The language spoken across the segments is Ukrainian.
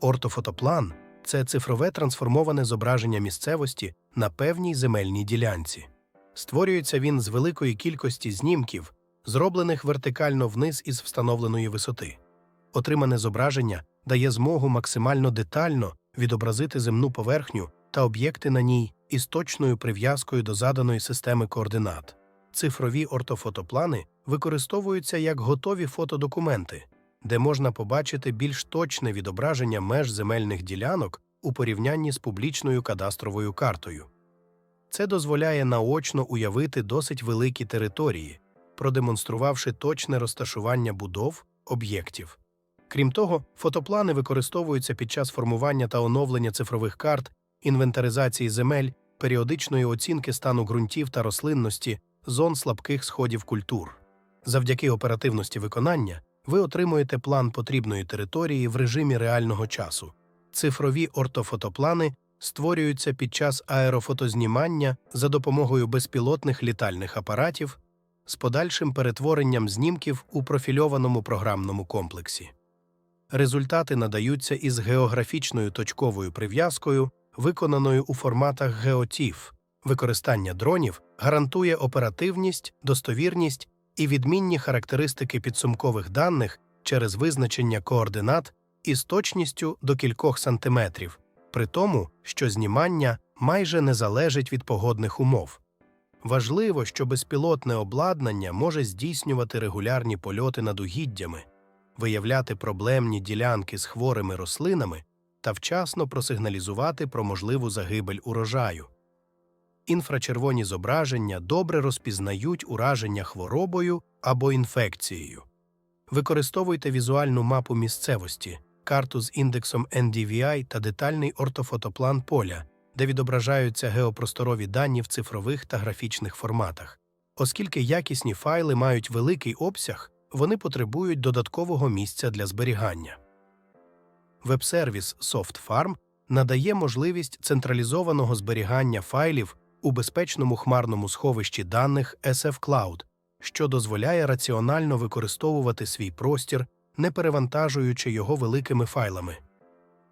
Ортофотоплан це цифрове трансформоване зображення місцевості на певній земельній ділянці. Створюється він з великої кількості знімків, зроблених вертикально вниз із встановленої висоти. Отримане зображення дає змогу максимально детально відобразити земну поверхню та об'єкти на ній із точною прив'язкою до заданої системи координат. Цифрові ортофотоплани використовуються як готові фотодокументи, де можна побачити більш точне відображення меж земельних ділянок у порівнянні з публічною кадастровою картою. Це дозволяє наочно уявити досить великі території, продемонструвавши точне розташування будов, об'єктів. Крім того, фотоплани використовуються під час формування та оновлення цифрових карт, інвентаризації земель, періодичної оцінки стану ґрунтів та рослинності, зон слабких сходів культур. Завдяки оперативності виконання ви отримуєте план потрібної території в режимі реального часу. Цифрові ортофотоплани створюються під час аерофотознімання за допомогою безпілотних літальних апаратів з подальшим перетворенням знімків у профільованому програмному комплексі. Результати надаються із географічною точковою прив'язкою, виконаною у форматах GeoTIFF. Використання дронів гарантує оперативність, достовірність і відмінні характеристики підсумкових даних через визначення координат із точністю до кількох сантиметрів, при тому, що знімання майже не залежить від погодних умов. Важливо, що безпілотне обладнання може здійснювати регулярні польоти над угіддями, виявляти проблемні ділянки з хворими рослинами та вчасно просигналізувати про можливу загибель урожаю. Інфрачервоні зображення добре розпізнають ураження хворобою або інфекцією. Використовуйте візуальну мапу місцевості, карту з індексом NDVI та детальний ортофотоплан поля, де відображаються геопросторові дані в цифрових та графічних форматах. Оскільки якісні файли мають великий обсяг, вони потребують додаткового місця для зберігання. Веб-сервіс SoftFarm надає можливість централізованого зберігання файлів у безпечному хмарному сховищі даних SF Cloud, що дозволяє раціонально використовувати свій простір, не перевантажуючи його великими файлами.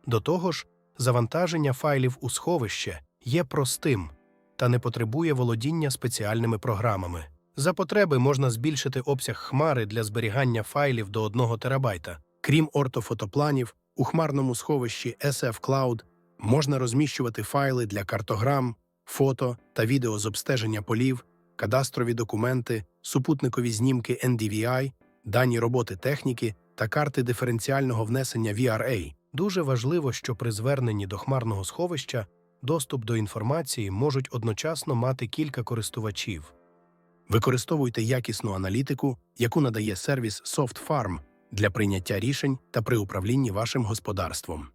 До того ж, завантаження файлів у сховище є простим та не потребує володіння спеціальними програмами. За потреби можна збільшити обсяг хмари для зберігання файлів до 1 терабайта. Крім ортофотопланів, у хмарному сховищі SF Cloud можна розміщувати файли для картограм, фото та відео з обстеження полів, кадастрові документи, супутникові знімки NDVI, дані роботи техніки та карти диференціального внесення VRA. Дуже важливо, що при зверненні до хмарного сховища доступ до інформації можуть одночасно мати кілька користувачів. Використовуйте якісну аналітику, яку надає сервіс SoftFarm для прийняття рішень та при управлінні вашим господарством.